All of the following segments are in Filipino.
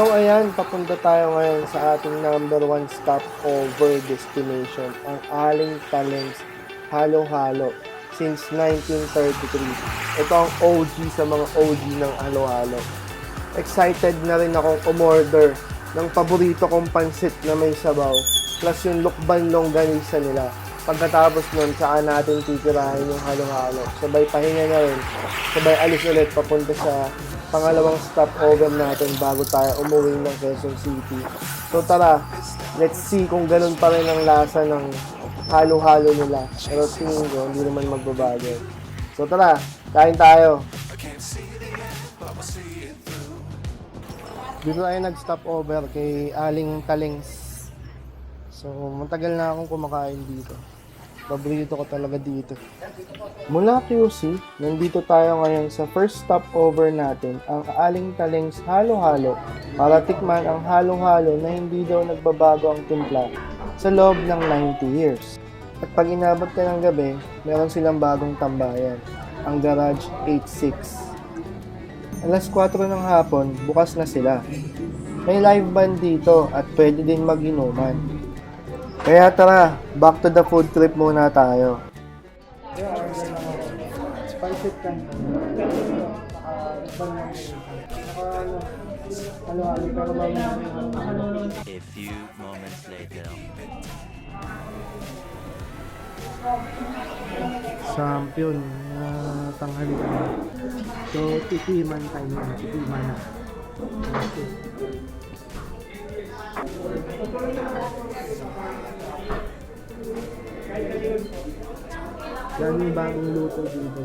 So ayan, papunta tayo ngayon sa ating number one stopover destination, ang Aling Talents Halo-Halo since 1933. Ito ang OG sa mga OG ng halo-halo. Excited na rin akong umorder ng paborito kong pansit na may sabaw plus yung lukban longganisa nila. Pagkatapos nun, saka natin titirahin yung halo-halo. Sabay pahinga na rin. Sabay alis ulit papunta sa pangalawang stopover natin bago tayo umuwi ng Quezon City. So tara, let's see kung ganun pa rin ang lasa ng halo-halo nila. Pero tingin ko, hindi naman magbabago. So tara, kain tayo. Dito tayo nag-stop over kay Aling Talings. So, matagal na akong kumakain dito. Paborito ko talaga dito. Mula QC, nandito tayo ngayon sa first stopover natin, ang Aling Talings Halo-Halo para tikman ang halo-halo na hindi daw nagbabago ang timpla sa loob ng 90 years. At pag inabot ka ng gabi, meron silang bagong tambayan, ang Garage 86. Alas 4 ng hapon, bukas na sila. May live band dito at pwede din mag-inuman. Kaya tara, back to the food trip muna tayo. Kan. A few moments later. champion na tanghali kami. So, titiman tayo na. Titiman na. Okay. Yan yung bagong luto dito.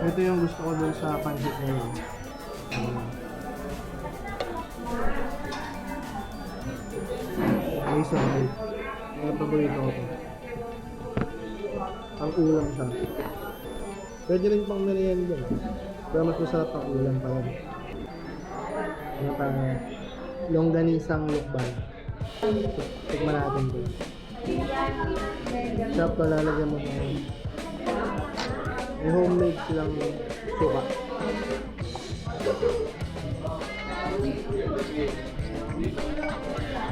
Ito yung gusto ko dun sa pancit na yun. Um, Ay, sorry. Mga paborito ko. Ang ulam siya. Pwede rin pang merienda. Pero mas masarap ang ulam pa rin. Ano pa? Longganisang lukban. Tikman natin to. Sarap to lalagyan mo ng may homemade silang suka. Ang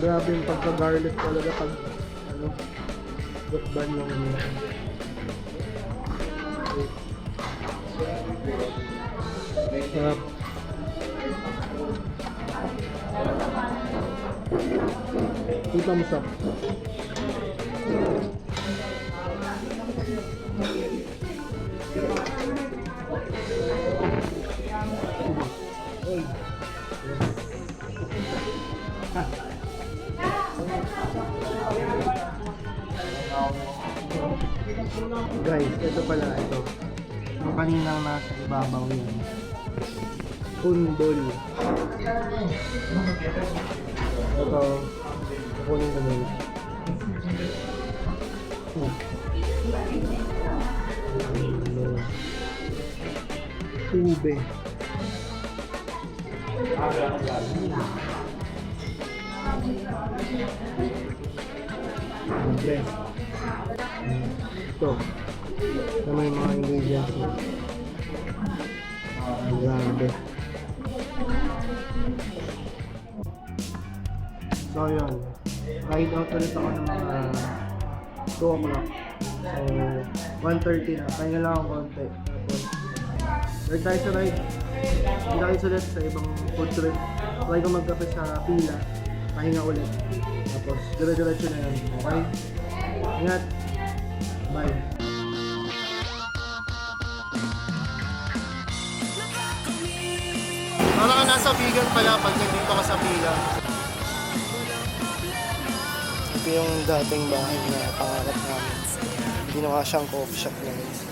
Grabe yung pagka-garlic talaga pag ano, gutban yung ano. Sarap. Kita mo siya. Guys, ito pala ito. Yung kaninang nasa ibabaw yun. Kundol. Ito. Kukunin ko. Hmm. Ano? Tube. Ito. Ito may mga ingredients. Grabe. So yun. Ride out ulit ako ng mga 2 o'clock. So, 1.30 na. Kaya lang ako konti. Ride tayo sa ride. Hindi tayo ulit sa ibang food trip. Try ko magkape sa pila. Pahinga ulit. Tapos, dire-diretso na yun. Okay? Ingat. Bye. Parang ka nasa vegan pala pag nandito ka sa pila. Ito yung dating bahay na pangarap namin. Ginawa siyang coffee shop ngayon.